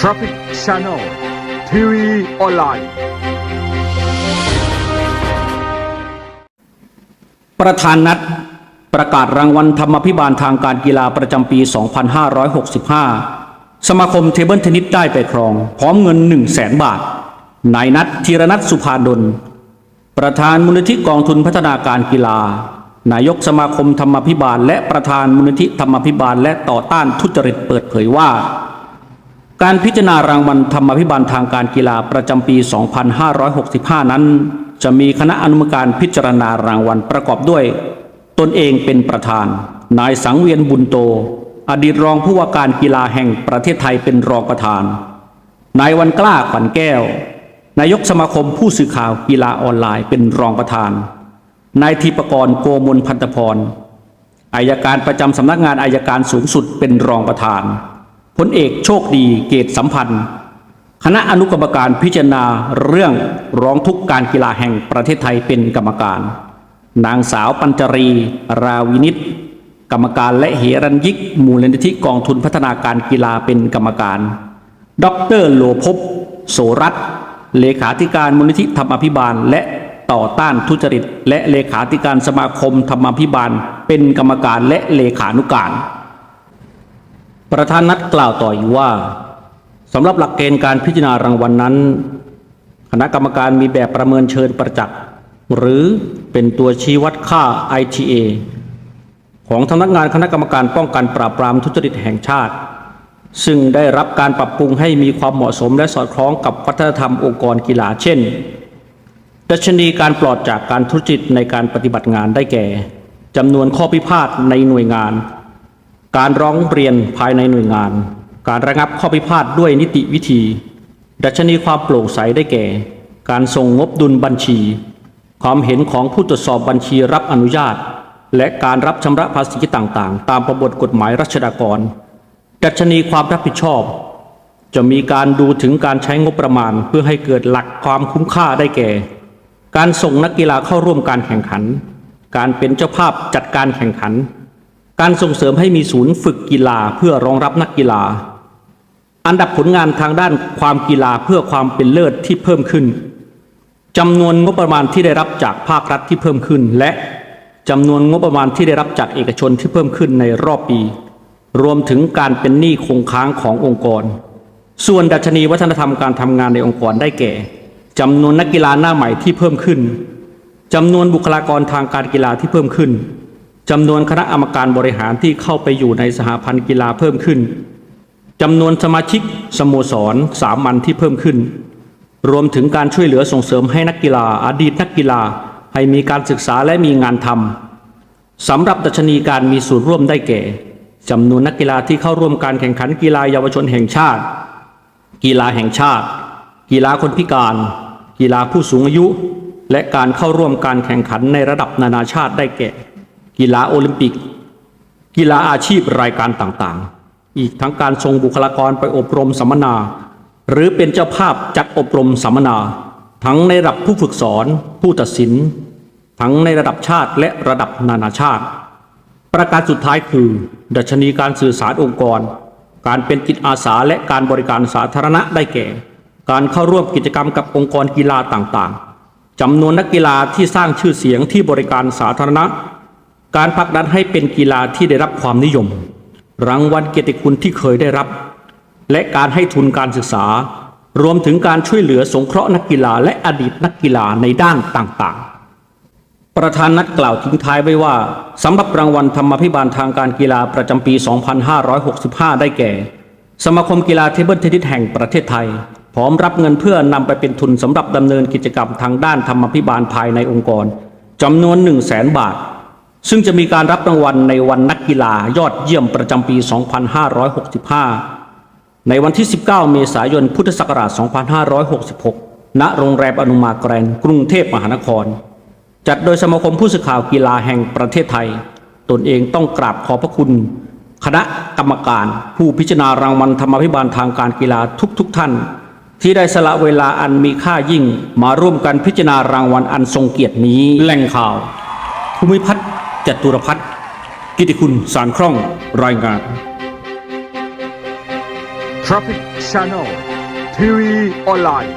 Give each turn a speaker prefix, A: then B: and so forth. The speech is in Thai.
A: Traffic Channel ทีวีออนไลน์
B: ประธานนัดประกาศรางวัลธรรมพิบาลทางการกีฬาประจำปี 2565 สมาคมเทเบิลเทนนิสได้ไปครอง พร้อมเงิน 1 0 0 0 0แบาท นายนัทธีรนัทสุภาดล ประธานมูลนิธิกองทุนพัฒนาการกีฬา นายกสมาคมธรรมพิบาล และประธานมูลนิธิธรรมพิบาล และต่อต้านทุจริตเปิดเผยว่า การพิจารณารางวัลธรรมพิบาลทางการกีฬาประจำปี 2565 นั้น จะมีคณะอนุกรรมการพิจารณารางวัลประกอบด้วย ตนเองเป็นประธาน นายสังเวียนบุญโต อดีตรองผู้ว่าการกีฬาแห่งประเทศไทยเป็นรองประธาน นายวันกล้าขวัญแก้ว นายกสมาคมผู้สื่อข่าวกีฬาออนไลน์เป็นรองประธาน นายธีปกรณ์โกมลพันธพรอายการประจำสำนักงานอายการสูงสุดเป็นรองประธาน ลเอกโชคดีเกตสัมพันธ์ คณะอนุกรรมการพิจารณาเรื่องร้องทุกการกีฬาแห่งประเทศไทยเป็นกรรมการ นางสาวปัญจรี ราวินิตกรรมการและเหรัญยิก มูลนิธิกองทุนพัฒนาการกีฬาเป็นกรรมการ ดรโลภพโสรัตเลขาธิการมูลนิธิธรรมพิบาล และต่อต้านทุจริต และเลขาธิการสมาคมธรรมพิบาล เป็นกรรมการและเลขานุการ ประธานนัดกล่าวต่ออีกว่าสำหรับหลักเกณฑ์การพิจารณารางวัลนนั้น คณะกรรมการมีแบบประเมินเชิญประจักษ์หรือเป็นตัวชี้วัดค่า ITA ของสำนักงานคณะกรรมการป้องกันปราบปรามทุจริตแห่งชาติ ซึ่งได้รับการปรับปรุงให้มีความเหมาะสมและสอดคล้องกับวัฒนธรรมองค์กรกีฬาเช่น ดัชนีการปลอดจากการทุจริตในการปฏิบัติงานได้แก่จำนวนข้อพิพาทในหน่วยงาน การร้องเรียนภายในหน่วยงาน การระงับข้อพิพาทด้วยนิติวิธี ดัชนีความโปร่งใสได้แก่ การส่งงบดุลบัญชี ความเห็นของผู้ตรวจสอบบัญชีรับอนุญาต และการรับชำระภาษีต่างๆ ตามประมวลกฎหมายรัชดากร ดัชนีความรับผิดชอบ จะมีการดูถึงการใช้งบประมาณ เพื่อให้เกิดหลักความคุ้มค่าได้แก่ การส่งนักกีฬาเข้าร่วมการแข่งขัน การเป็นเจ้าภาพจัดการแข่งขัน การส่งเสริมให้มีศูนย์ฝึกกีฬาเพื่อรองรับนักกีฬา อันดับผลงานทางด้านความกีฬาเพื่อความเป็นเลิศที่เพิ่มขึ้นจำนวนงบประมาณที่ได้รับจากภาครัฐที่เพิ่มขึ้น และจำนวนงบประมาณที่ได้รับจากเอกชนที่เพิ่มขึ้นในรอบปี รวมถึงการเป็นหนี้คงค้างขององค์กร ส่วนดัชนีวัฒนธรรมการทำงานในองค์กรได้แก่จำนวนนักกีฬาหน้าใหม่ที่เพิ่มขึ้นจำนวนบุคลากรทางการกีฬาที่เพิ่มขึ้น จำนวนคณะกรรมการบริหารที่เข้าไปอยู่ในสหพันธ์กีฬาเพิ่มขึ้นจำนวนสมาชิกสโมสรสามัญที่เพิ่มขึ้น รวมถึงการช่วยเหลือส่งเสริมให้นักกีฬาอดีตนักกีฬาให้มีการศึกษาและมีงานทำสำหรับดัชนีการมีส่วนร่วมได้แก่จำนวนนักกีฬาที่เข้าร่วมการแข่งขันกีฬาเยาวชนแห่งชาติ กีฬาแห่งชาติ กีฬาคนพิการ กีฬาผู้สูงอายุ และการเข้าร่วมการแข่งขันในระดับนานาชาติได้แก่ กีฬาโอลิมปิก กีฬาอาชีพรายการต่างๆ อีกทั้งการส่งบุคลากรไปอบรมสัมมนา หรือเป็นเจ้าภาพจัดอบรมสัมมนา ทั้งในระดับผู้ฝึกสอน ผู้ตัดสิน ทั้งในระดับชาติและระดับนานาชาติ ประการสุดท้ายคือ ดัชนีการสื่อสารองค์กร การเป็นจิตอาสาและการบริการสาธารณะได้แก่ การเข้าร่วมกิจกรรมกับองค์กรกีฬาต่างๆจำนวนนักกีฬาที่สร้างชื่อเสียงที่บริการสาธารณะ การผลักดันให้เป็นกีฬาที่ได้รับความนิยม รางวัลเกียรติคุณที่เคยได้รับ และการให้ทุนการศึกษา รวมถึงการช่วยเหลือสงเคราะห์นักกีฬาและอดีตนักกีฬาในด้านต่างๆ ประธานนัดกล่าวทิ้งท้ายไว้ว่าสำหรับรางวัลธรรมพิบาลทางการกีฬาประจำปี 2565 ได้แก่ สมาคมกีฬาเทเบิลเทนนิสแห่งประเทศไทย พร้อมรับเงินเพื่อนำไปเป็นทุนสำหรับดำเนินกิจกรรมทางด้านธรรมพิบาลภายในองค์กรจำนวน 1 0 0 0 0แสนบาท ซึ่งจะมีการรับรางวัลในวันนักกีฬายอดเยี่ยมประจำปี 2565 ในวันที่ 19 เมษายน พุทธศักราช 2566 ณ โรงแรมอนุมาแกรนกรุงเทพมหานคร จัดโดยสมาคมผู้สื่อข่าวกีฬาแห่งประเทศไทย ตนเองต้องกราบขอบพระคุณ คณะกรรมการ ผู้พิจารณารางวัลธรรมพิบาลทางการกีฬาทุกๆทท่าน ที่ได้สละเวลาอันมีค่ายิ่ง มาร่วมกันพิจารณารางวัลอันทรงเกียรตินี้แหล่งข่าวภูมิพัฒน จตุรพัฒน์กิติคุณสารคล่องรายงาน
A: Traffic Channel ทีวีออนไลน์